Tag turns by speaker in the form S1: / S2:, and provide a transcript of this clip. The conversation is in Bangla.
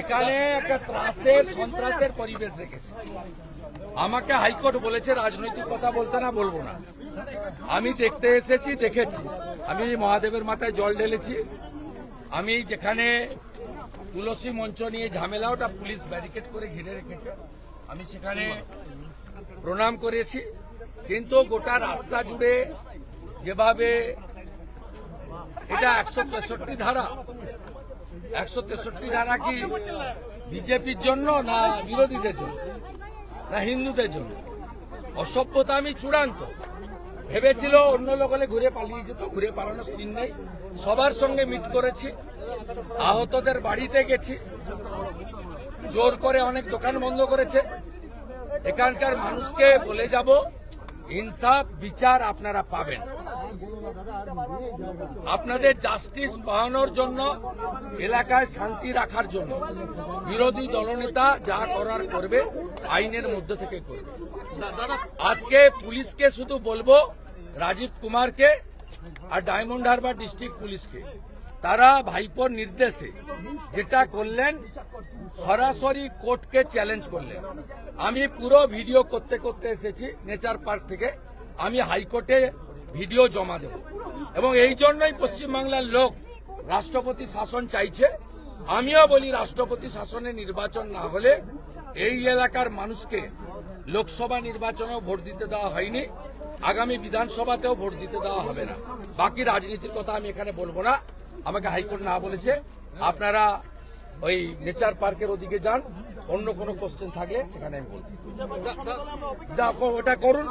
S1: এখানে একটা ত্রাসের, সন্ত্রাসের পরিবেশ রেখেছে। আমাকে হাইকোর্ট বলেছে, রাজনৈতিক কথা বলতে না, বলব না। আমি দেখতে এসেছি, দেখেছি। আমি মহাদেবের মাথায় জল ঢেলেছি। আমি যেখানে তুলসী মঞ্চ নিয়ে ঝামেলা, ওটা পুলিশ ব্যারিকেড করে ঘিরে রেখেছে। আমি সেখানে প্রণাম করেছি। কিন্তু গোটা রাস্তা জুড়ে যেভাবে এটা একশো তেষট্টি ধারা একশো তেষট্টি ধারা কি বিজেপির জন্য না বিরোধীদের জন্য? না হিন্দুদের জন্য? অসভ্যতা আমি চূড়ান্ত। ভেবেছিল অন্য লোক হলে ঘুরে পালিয়ে যেত, ঘুরে পালানোর সিন নেই। সবার সঙ্গে মিট করেছি। আহতদের বাড়িতে গেছি। জোর করে অনেক দোকান বন্ধ করেছে। এখানকার মানুষকে বলে যাব, ইনসাফ, বিচার আপনারা পাবেন। আপনাদের জাস্টিস পাওয়ানোর জন্য এলাকায় শান্তি রাখার জন্য বিরোধী দলনেতা যা করার করবে, আইনের মধ্যে থেকে করবে। আজকে পুলিশকে শুধু বলব, রাজীব কুমারকে আর ডায়মন্ড হারবার ডিস্ট্রিক্ট পুলিশকে। তারা ভাইপোর নির্দেশে যেটা করলেন, সরাসরি কোর্টকে চ্যালেঞ্জ করলেন। আমি পুরো ভিডিও করতে করতে এসেছি নেচার পার্ক থেকে। আমি হাইকোর্টে ভিডিও জমা দেব। এবং এই জন্যই পশ্চিমবাংলার লোক রাষ্ট্রপতি শাসন চাইছে। আমিও বলি রাষ্ট্রপতি শাসনে নির্বাচন না হলে এই এলাকার মানুষকে লোকসভা নির্বাচনেও ভোট দিতে দেওয়া হয়নি। আগামী বিধানসভাতেও ভোট দিতে দেওয়া হবে না। বাকি রাজনীতির কথা আমি এখানে বলব না। আমাকে হাইকোর্ট না বলেছে। আপনারা ওই নেচার পার্কের ওদিকে যান। অন্য কোনো কোশ্চেন থাকলে সেখানে আমি বলব। ওটা করুন।